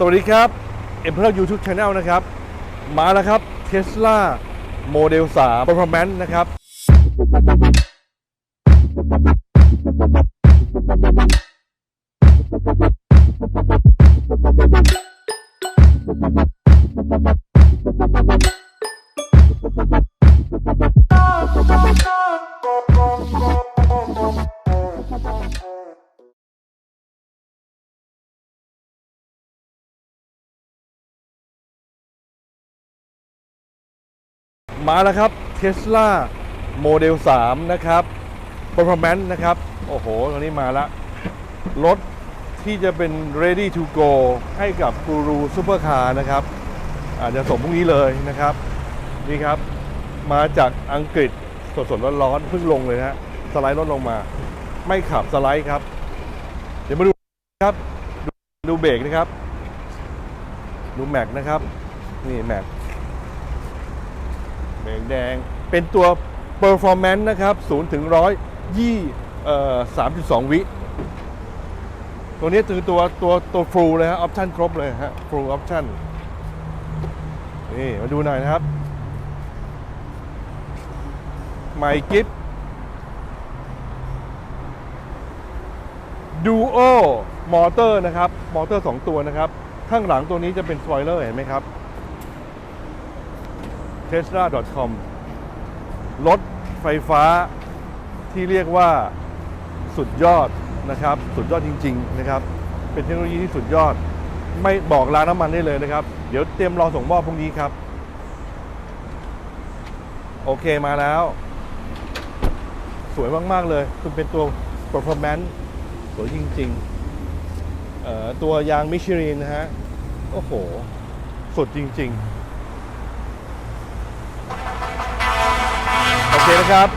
สวัสดีครับเอ็มเพิร์ยูทูบช anel นะครับ มาแล้วครับ Tesla Model 3 Performance นะครับ มาแล้วครับ Tesla Model 3 นะครับ Performance นะครับ โอ้โหตอนนี้มาแล้วรถที่จะเป็น ready to go ให้กับ Guru Supercar นะครับ อาจจะส่งพรุ่งนี้เลยนะครับ นี่ครับ มาจากอังกฤษสดๆร้อนๆเพิ่งลงเลยนะฮะสไลด์รถลงมา ไม่ขับสไลด์ครับ เดี๋ยวมาดูครับ ดูดูเบรกนะครับ ดูแม็กนะครับ นี่แม็ก แดง เป็นตัว performance นะครับ0ถึง100ยี่เอ่อ3.2วิ ตัวนี้คือตัวตัวตัว full เลยฮะ option ครบเลยฮะ full option นี่มาดูหน่อยนะครับไมกิฟ Duo มอเตอร์นะครับ มอเตอร์ 2 ตัวนะครับ ข้างหลังตัวนี้จะเป็นสปอยเลอร์เห็นไหมครับ tesla.com รถไฟฟ้าที่เรียกว่าสุดยอดนะครับ สุดยอดจริง ๆ นะครับ เป็นเทคโนโลยีที่สุดยอด ไม่บอกร้านน้ำมันได้เลยนะครับ เดี๋ยวเตรียมรอส่งมอบพรุ่งนี้ครับ โอเคมาแล้ว สวยมาก ๆ เลยคุณเป็นตัว performance สวยจริง ๆ ตัวยางมิชลินนะฮะ โอ้โห สุดจริง ๆ อเคนะครับ